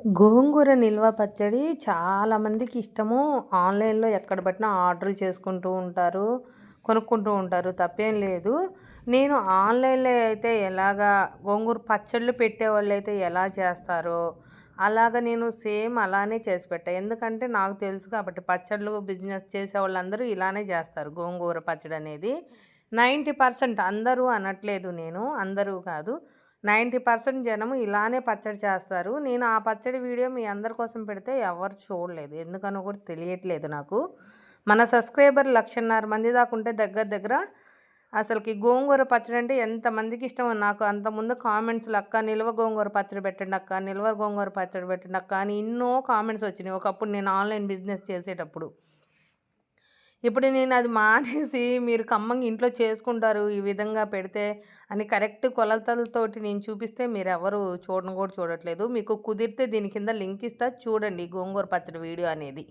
గోంగూర నిల్వ పచ్చడి చాలామందికి ఇష్టము. ఆన్లైన్లో ఎక్కడ పట్టినా ఆర్డర్ చేసుకుంటూ ఉంటారు కొనుక్కుంటూ ఉంటారు తప్పేం లేదు. నేను ఆన్లైన్లో అయితే ఎలాగా గోంగూర పచ్చళ్ళు పెట్టేవాళ్ళు అయితే ఎలా చేస్తారో అలాగ నేను సేమ్ అలానే చేసి పెట్టా. ఎందుకంటే నాకు తెలుసు కాబట్టి పచ్చళ్ళు బిజినెస్ చేసే వాళ్ళందరూ ఇలానే చేస్తారు గోంగూర పచ్చడి అనేది నైంటీ పర్సెంట్ అందరూ అనట్లేదు నేను అందరూ కాదు. నైంటీ పర్సెంట్ జనము ఇలానే పచ్చడి చేస్తారు. నేను ఆ పచ్చడి వీడియో మీ అందరి కోసం పెడితే ఎవరు చూడలేదు. ఎందుకనో కూడా తెలియట్లేదు నాకు. మన సబ్స్క్రైబర్ లక్షన్నర మంది దాకా ఉంటే దగ్గర దగ్గర అసలుకి గోంగూర పచ్చడి అంటే ఎంతమందికి ఇష్టమో నాకు అంతకుముందు కామెంట్స్లు అక్క నిల్వ గోంగూర పచ్చడి పెట్టండి అక్క నిల్వ గోంగూర పచ్చడి పెట్టండి అక్క అని ఎన్నో కామెంట్స్ వచ్చినాయి. ఒకప్పుడు నేను ఆన్లైన్ బిజినెస్ చేసేటప్పుడు. ఇప్పుడు నేను అది మానేసి మీరు ఖమ్మంగా ఇంట్లో చేసుకుంటారు ఈ విధంగా పెడితే అని కరెక్ట్ కొలతలతోటి నేను చూపిస్తే మీరు ఎవరు చూడడం కూడా చూడట్లేదు. మీకు కుదిరితే దీని కింద లింక్ ఇస్తా. చూడండి గోంగూర పచ్చడి వీడియో అనేది.